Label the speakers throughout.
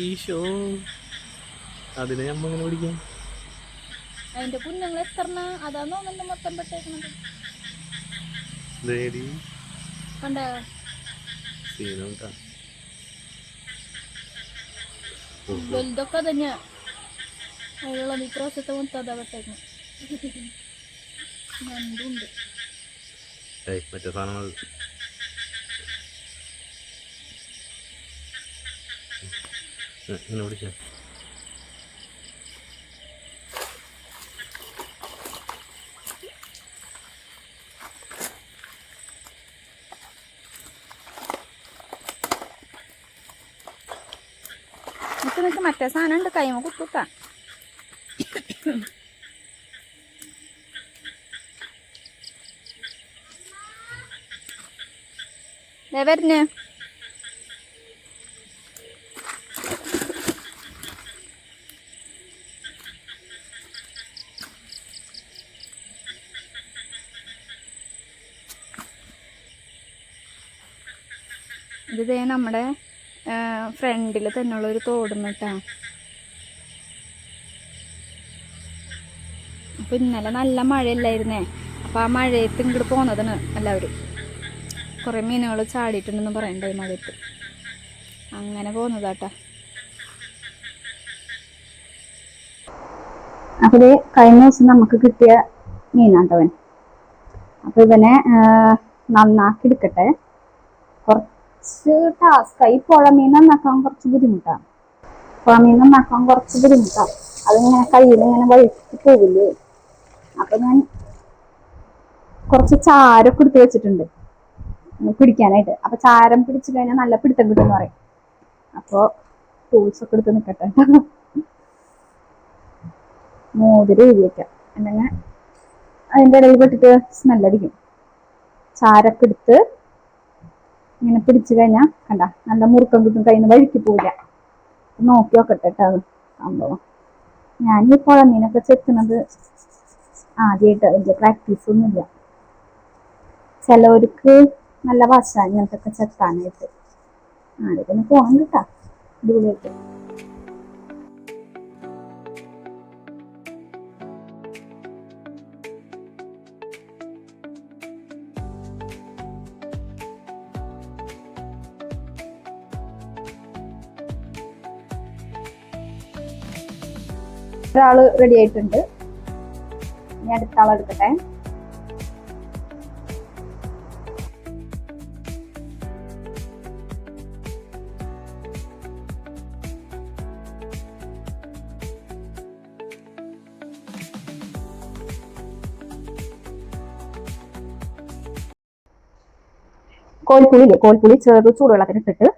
Speaker 1: ഈശോ. അതിനെ നമ്മ എങ്ങനെ പിടിക്കാം
Speaker 2: അതിന്റെ കുഞ്ഞുങ്ങൾ എത്ര അതാന്ന് തോന്നുന്നുണ്ട് മൊത്തം പെട്ടേക്കണത്. കണ്ട?
Speaker 1: സീനോട്ടാ
Speaker 2: വലുതൊക്കെ തന്നെയാ അതിലുള്ള മിക്രോസത്തെ മൊത്തം അതാ പെട്ടേക്കണം
Speaker 1: മറ്റേ സാധനം അത് ഏ, ഇങ്ങനെ പിടിക്കാം.
Speaker 2: നിക്ക് നിക്ക് മറ്റേ സാധനം ഉണ്ട് കൈമ കുത്തുത്താ. വരുന്നേ. ഇത് നമ്മുടെ ഫ്രണ്ടിൽ തന്നെയുള്ള ഒരു തോടുന്നിട്ടാ അപ്പൊ ഇന്നലെ നല്ല മഴയല്ലായിരുന്നേ. അപ്പൊ ആ മഴയത്ത് ഇങ്ങോട്ട് പോന്നതാണ് എല്ലാവരും. കുറെ മീനുകൾ ചാടിയിട്ടുണ്ടെന്ന് പറയണ്ട ഈ മഴയത്ത്. അങ്ങനെ പോന്നതാട്ടാ. അപ്പൊ ഇത് കഴിഞ്ഞ ദിവസം നമുക്ക് കിട്ടിയ മീനാട്ടവൻ. അപ്പൊ ഇവനെ നന്നാക്കി എടുക്കട്ടെ. കുറച്ച് ടാസ്ക് ഈ പുഴ മീൻ നന്നാക്കാൻ കുറച്ച് ബുദ്ധിമുട്ടാണ് പുഴ മീൻ നന്നാക്കാൻ കുറച്ച് ബുദ്ധിമുട്ടാണ് അതിങ്ങനെ കയ്യിൽ ഇങ്ങനെ വഴിക്ക് പോവില്ലേ? അപ്പൊ ഞാൻ കുറച്ച് ചാരൊക്കെ എടുത്ത് വെച്ചിട്ടുണ്ട്. പിടിക്കാനായിട്ട്. അപ്പൊ ചാരം പിടിച്ചു കഴിഞ്ഞാൽ നല്ല പിടുത്തം കിട്ടും പറയും. അപ്പൊ ടൂൾസ് ഒക്കെ എടുത്ത് നിൽക്കട്ടെ മോതിരം എഴുതി വെക്കാം. അല്ലെങ്കിൽ അതിന്റെ ഇടയിൽ പെട്ടിട്ട് സ്മെല്ലടിക്കും ചാരൊക്കെ എടുത്ത് ഇങ്ങനെ പിടിച്ചു കഴിഞ്ഞാൽ കണ്ട നല്ല മുറുക്കം കിട്ടും കയ്യിൽ നിന്ന് വഴിക്ക് പോവില്ല. നോക്കി നോക്കട്ടെ കേട്ടോ സംഭവം. ഞാൻ ഈ പുഴ മീനൊക്കെ ചെത്തുന്നത് ആദ്യമായിട്ട് അതിന്റെ പ്രാക്ടീസ് ഒന്നുമില്ല. ചിലവർക്ക് നല്ല വശ ഇങ്ങനത്തെ ഒക്കെ ചെത്താനായിട്ട് ആരെങ്കിലും പോകണം കേട്ടാ. അടിപൊളിയായിട്ട്. ഒരാൾ റെഡി ആയിട്ടുണ്ട്. ഞാൻ അടുത്ത ആളെടുക്കട്ടെ കോൽപ്പുളി ഇല്ലേ? കോൽപ്പുളി ചെറു ചൂടുവെള്ളത്തിൽ ഇട്ടിട്ട്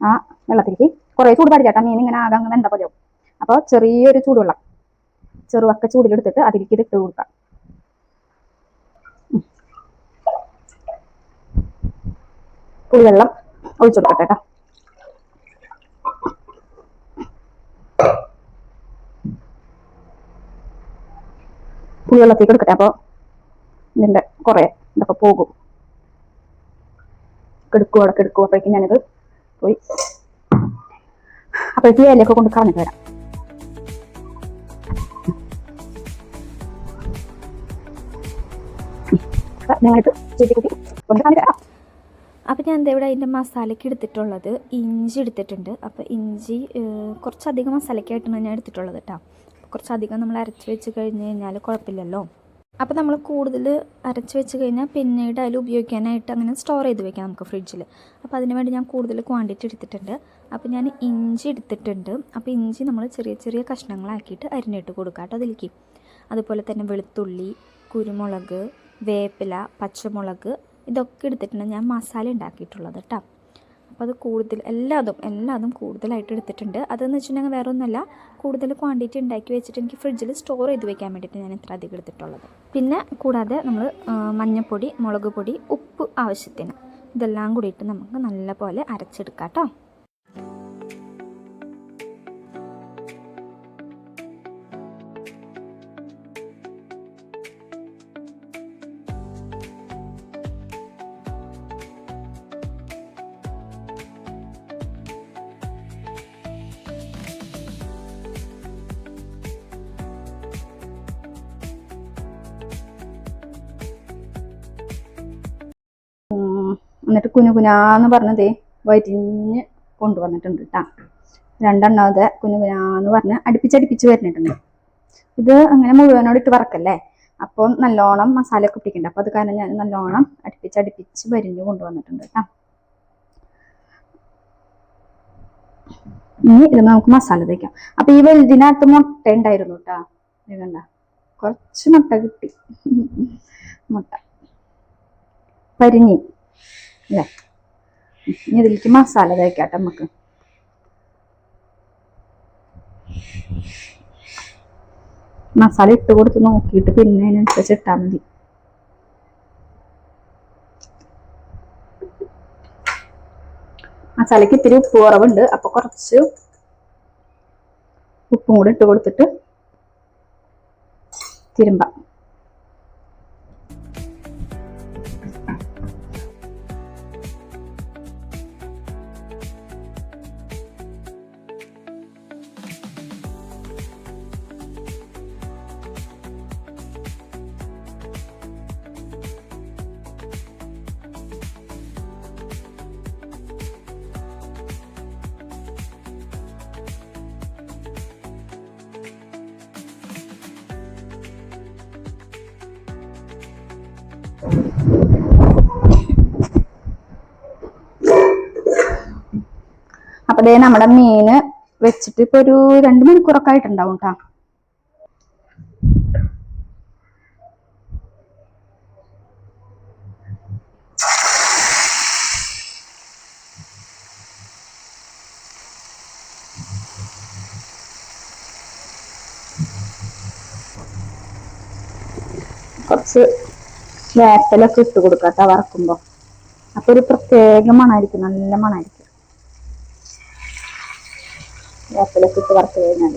Speaker 2: ആ വെള്ളത്തിലേക്ക് കുറേ ചൂട് പാടിച്ചാട്ടാ മീൻ ഇങ്ങനെ ആകെ അങ്ങനെ എന്താ പോലെയാവും അപ്പോൾ ചെറിയൊരു ചൂടുവെള്ളം. ചെറുവക്ക ചൂടിലെടുത്തിട്ട് അതിലേക്ക് ഇത് ഇട്ട് കൊടുക്കാം. പുളിവെള്ളം ഒഴിച്ചു കൊടുക്കട്ടെ കേട്ടോ പുളിവെള്ളത്തേക്ക് എടുക്കട്ടെ അപ്പോൾ ഇതിന്റെ കുറേ ഇതൊക്കെ പോകും. കെടുക്കും അവിടെ കെടുക്കും അപ്പോഴേക്കും ഞാനിത് പോയി അപ്പോഴേക്കും ഇലയൊക്കെ കൊണ്ട് കളഞ്ഞിട്ട് വരാം. ചേച്ചി കുട്ടി
Speaker 3: അപ്പോൾ ഞാൻ എന്താ ഇവിടെ അതിന്റെ മസാലയ്ക്ക് എടുത്തിട്ടുള്ളത് ഇഞ്ചി എടുത്തിട്ടുണ്ട്. അപ്പോൾ ഇഞ്ചി കുറച്ചധികം മസാലയ്ക്കായിട്ടാണ് ഞാൻ എടുത്തിട്ടുള്ളത് കേട്ടോ. കുറച്ചധികം നമ്മൾ അരച്ച് വെച്ച് കഴിഞ്ഞ് കഴിഞ്ഞാൽ കുഴപ്പമില്ലല്ലോ. അപ്പോൾ നമ്മൾ കൂടുതൽ അരച്ച് വെച്ച് കഴിഞ്ഞാൽ പിന്നീട് അതിൽ ഉപയോഗിക്കാനായിട്ട് അങ്ങനെ സ്റ്റോർ ചെയ്ത് വെക്കാം നമുക്ക് ഫ്രിഡ്ജിൽ അപ്പോൾ അതിന് വേണ്ടി ഞാൻ കൂടുതൽ ക്വാണ്ടിറ്റി എടുത്തിട്ടുണ്ട്. അപ്പോൾ ഞാൻ ഇഞ്ചി എടുത്തിട്ടുണ്ട്. അപ്പോൾ ഇഞ്ചി നമ്മൾ ചെറിയ ചെറിയ കഷ്ണങ്ങളാക്കിയിട്ട് അരിഞ്ഞിട്ട് കൊടുക്കാം കേട്ടോ അതിലേക്ക്. അതുപോലെ തന്നെ വെളുത്തുള്ളി കുരുമുളക് വേപ്പില പച്ചമുളക് ഇതൊക്കെ എടുത്തിട്ടാണ് ഞാൻ മസാല ഉണ്ടാക്കിയിട്ടുള്ളത് കേട്ടോ. അപ്പോൾ അത് കൂടുതൽ എല്ലാതും എല്ലാതും കൂടുതലായിട്ട് എടുത്തിട്ടുണ്ട്. അതെന്ന് വെച്ചിട്ടുണ്ടെങ്കിൽ വേറെ ഒന്നുമല്ല കൂടുതൽ ക്വാണ്ടിറ്റി ഉണ്ടാക്കി വെച്ചിട്ട് എനിക്ക് ഫ്രിഡ്ജിൽ സ്റ്റോർ ചെയ്ത് വെക്കാൻ വേണ്ടിയിട്ട് ഞാൻ ഇത്ര അധികം എടുത്തിട്ടുള്ളത്. പിന്നെ കൂടാതെ നമ്മൾ മഞ്ഞൾപ്പൊടി മുളക് പൊടി ഉപ്പ് ആവശ്യത്തിന് ഇതെല്ലാം കൂടിയിട്ട് നമുക്ക് നല്ലപോലെ അരച്ചെടുക്കാം കേട്ടോ.
Speaker 2: എന്നിട്ട് കുനുകുനാന്ന് പറഞ്ഞതേ വരിഞ്ഞ് കൊണ്ടുവന്നിട്ടുണ്ട് കേട്ടാ രണ്ടെണ്ണാമത് കുനുകുനാന്ന് പറഞ്ഞ് അടുപ്പിച്ചടുപ്പിച്ച് വരുന്നിട്ടുണ്ട് ഇത് അങ്ങനെ മുഴുവനോട് ഇട്ട് വറക്കല്ലേ? അപ്പോൾ നല്ലോണം മസാല ഒക്കെ പിടിക്കണ്ട. അപ്പോൾ അത് കാരണം ഞാൻ നല്ലോണം അടുപ്പിച്ചടുപ്പിച്ച് വരിഞ്ഞ് കൊണ്ടുവന്നിട്ടുണ്ട് കേട്ടാ ഇനി ഇത് നമുക്ക് മസാല തേക്കാം. അപ്പൊ ഈ വലുതിനകത്ത് മുട്ട ഉണ്ടായിരുന്നു കേട്ടാ കുറച്ച് മുട്ട കിട്ടി. മുട്ട. പരിഞ്ഞി അല്ലേ ഇനി ഇതിലേക്ക് മസാല തേക്കാട്ടെ നമുക്ക് മസാല ഇട്ട് കൊടുത്ത് നോക്കിയിട്ട് പിന്നെ അതിനനുസരിച്ച് ഇട്ടാൽ മതി. മസാലയ്ക്ക് ഇത്തിരി ഉപ്പ് കുറവുണ്ട്. അപ്പൊ കുറച്ച് ഉപ്പും കൂടെ ഇട്ട് കൊടുത്തിട്ട് തിരുമ്പാം. അപ്പൊ ദേ നമ്മുടെ മീന് വെച്ചിട്ട് ഇപ്പൊ ഒരു രണ്ട് മണിക്കൂറൊക്കെ ആയിട്ടുണ്ടാവും കേട്ടാ കുറച്ച് വേപ്പലൊക്കെ ഇട്ട് കൊടുക്കാത്ത വറക്കുമ്പോ. അപ്പൊ ഒരു പ്രത്യേക മണായിരിക്കും നല്ല മണായിരിക്കും. വേപ്പലൊക്കെ ഇട്ട് വറുത്ത് കഴിഞ്ഞാൽ.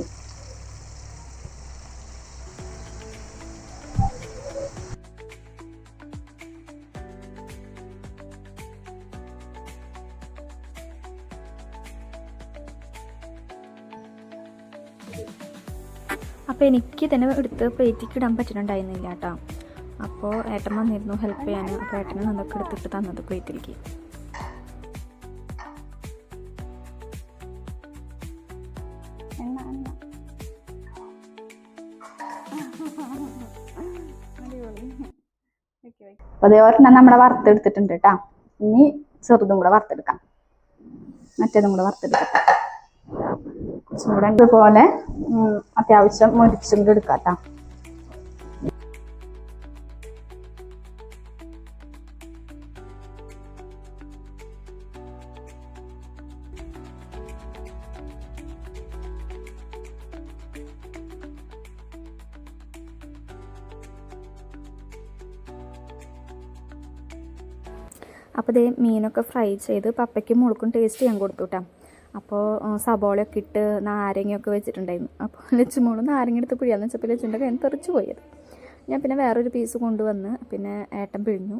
Speaker 3: അപ്പോൾ എനിക്ക് തന്നെ എടുത്ത് പ്ലേറ്റിക്ക് ഇടാൻ പറ്റുന്നുണ്ടായിരുന്നില്ല കേട്ടോ. അപ്പോൾ ഏട്ടൻ വന്നിരുന്നു ഹെൽപ്പ് ചെയ്യാൻ. അപ്പോൾ ഏട്ടനെ അതൊക്കെ എടുത്തിട്ട് തന്നത് പ്ലേറ്റിലേക്ക്
Speaker 2: അതേപോലെ നമ്മുടെ വറുത്തെടുത്തിട്ടുണ്ട് കേട്ടാ ഇനി ചെറുതും കൂടെ വറുത്തെടുക്കാം. മറ്റേതും കൂടെ വറുത്തെടുക്കാം. കുറച്ചും കൂടെ പോലെ അത്യാവശ്യം മുരിച്ചും കൂടെ എടുക്കാം കേട്ടാ
Speaker 3: അപ്പോൾ ഇതേ മീനൊക്കെ ഫ്രൈ ചെയ്ത് പപ്പയ്ക്കും മുളക്കും ടേസ്റ്റ് ചെയ്യാൻ കൊടുത്തു കേട്ടോ അപ്പോൾ സബോളയൊക്കെ ഇട്ട് നാരങ്ങയൊക്കെ വെച്ചിട്ടുണ്ടായിരുന്നു. അപ്പോൾ ലച്ചുമോൾ നാരങ്ങ എടുത്ത് പിഴിയാന്ന് വെച്ചപ്പോൾ ലച്ചുന്റെ കയ്യിൽ തെറിച്ച് പോയത്. ഞാൻ പിന്നെ വേറൊരു പീസ് കൊണ്ടുവന്ന് പിന്നെ ഏട്ടൻ പിഴിഞ്ഞു.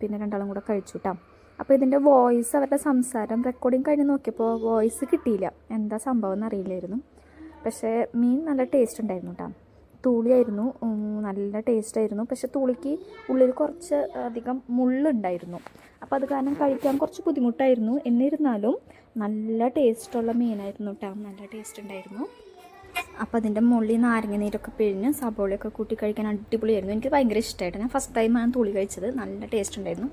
Speaker 3: പിന്നെ രണ്ടാളും കൂടെ കഴിച്ചു കേട്ടോ അപ്പോൾ ഇതിന്റെ വോയിസ് അവരുടെ സംസാരം റെക്കോർഡിങ് കഴിഞ്ഞ് നോക്കിയപ്പോൾ വോയിസ് കിട്ടിയില്ല. എന്താ സംഭവം എന്നറിയില്ലായിരുന്നു. പക്ഷേ മീൻ നല്ല ടേസ്റ്റ് ഉണ്ടായിരുന്നു കേട്ടോ തൂളിയായിരുന്നു. നല്ല ടേസ്റ്റ് ആയിരുന്നു പക്ഷെ തൂളിക്ക് ഉള്ളിൽ കുറച്ച് അധികം മുള്ളുണ്ടായിരുന്നു. അപ്പോൾ അത് കാരണം കഴിക്കാൻ കുറച്ച് ബുദ്ധിമുട്ടായിരുന്നു. എന്നിരുന്നാലും നല്ല ടേസ്റ്റുള്ള മീനായിരുന്നു കേട്ടോ. നല്ല ടേസ്റ്റ് ഉണ്ടായിരുന്നു. അപ്പോൾ അതിന്റെ മുള്ളിൽ നാരങ്ങ നീരൊക്കെ പിഴിഞ്ഞ് സബോളയൊക്കെ കൂട്ടി കഴിക്കാൻ അടിപൊളിയായിരുന്നു. എനിക്ക് ഭയങ്കര ഇഷ്ടമായിട്ട്. ഞാൻ ഫസ്റ്റ് ടൈമാണ് തൂളി കഴിച്ചത്. നല്ല ടേസ്റ്റ് ഉണ്ടായിരുന്നു.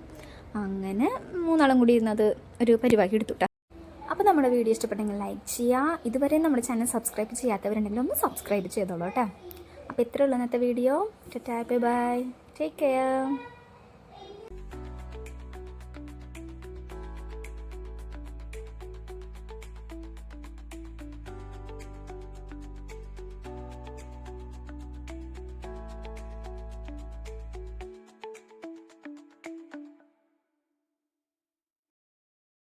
Speaker 3: അങ്ങനെ മൂന്നാളും കൂടി ഇരുന്നത് ഒരു പരിപാടി എടുത്തു ട്ടോ. അപ്പോൾ നമ്മുടെ വീഡിയോ ഇഷ്ടപ്പെട്ടെങ്കിൽ ലൈക്ക് ചെയ്യുക. ഇതുവരെ നമ്മുടെ ചാനൽ സബ്സ്ക്രൈബ് ചെയ്യാത്തവരുണ്ടെങ്കിൽ ഒന്ന് സബ്സ്ക്രൈബ് ചെയ്തോളൂ കേട്ടോ. അപ്പോൾ ഇത്രയുള്ള ഇന്നത്തെ video. Bye bye. Take care